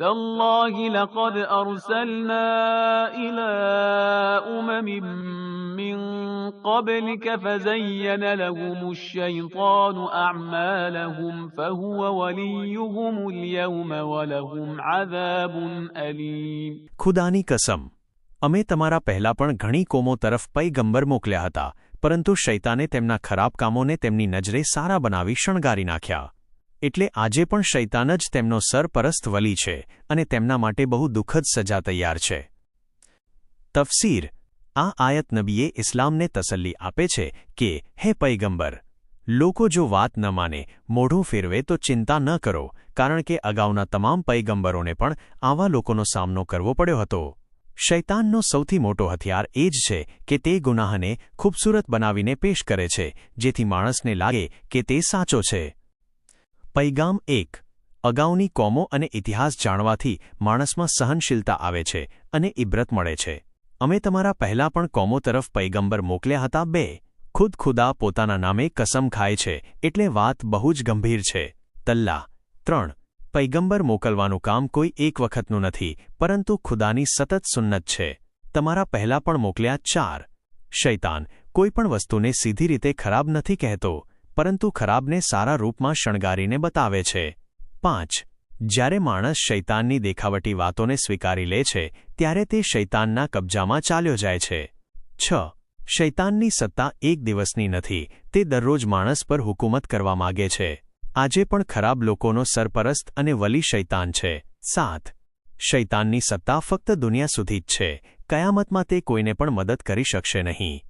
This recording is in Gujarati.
تالله لقد أرسلنا إلى أمم من قبلك فزين لهم الشيطان أعمالهم فهو وليهم اليوم ولهم عذاب أليم ખુદાની કસમ અમે તમારા પહેલા પણ ઘણી કોમો તરફ પૈગંબર મોકલ્યા હતા પરંતુ શૈતાને તેમના ખરાબ કામોને તેમની નજરે સારા બનાવી શણગારી નાખ્યા એટલે આજે પણ શૈતાન જ તેમનો સરપરસ્ત વલી છે અને તેમના માટે બહુ દુઃખદ સજા તૈયાર છે. તફસીર. આ આયત નબીએ ઇસ્લામને તસલ્લી આપે છે કે, હે પૈગંબર! લોકો જો વાત ન માને, મોઢું ફેરવે તો ચિંતા ન કરો, કારણ કે અગાઉના તમામ પૈગંબરોને પણ આવા લોકોનો સામનો કરવો પડ્યો હતો. શૈતાનનો સૌથી મોટો હથિયાર એ જ છે કે તે ગુનાહને ખૂબસૂરત બનાવીને પેશ કરે છે, જેથી માણસને લાગે કે તે સાચો છે. પૈગામ એક, અગાઉની કોમો અને ઇતિહાસ જાણવાથી માણસમાં સહનશીલતા આવે છે અને ઇબ્રત મળે છે. અમે તમારા પહેલા પણ કોમો તરફ પૈગંબર મોકલ્યા હતા બે, ખુદ ખુદા પોતાના નામે કસમ ખાય છે એટલે વાત બહુ જ ગંભીર છે. તલ્લા, ત્રણ, પૈગંબર મોકલવાનું કામ કોઈ એક વખતનું નથી, પરંતુ ખુદાની સતત સુન્નત છે. તમારા પહેલા પણ મોકલ્યા ચાર, શૈતાન કોઈપણ વસ્તુને સીધી રીતે ખરાબ નથી કહેતો. પરંતુ ખરાબને સારા રૂપમાં શણગારીને બતાવે છે. પાંચ. જ્યારે માણસ શૈતાનની દેખાવટી વાતોને સ્વીકારી લે છે, ત્યારે તે શૈતાનના કબજામાં ચાલ્યો જાય છે. છ. શૈતાનની સત્તા એક દિવસની નથી, તે દરરોજ માણસ પર હુકુમત કરવા માગે છે. આજે પણ ખરાબ લોકોનો સરપરસ્ત અને વલી શૈતાન છે. સાત. શૈતાનની સત્તા ફક્ત દુનિયા સુધી જ છે. કયામતમાં તે કોઈને પણ મદદ કરી શકશે નહીં.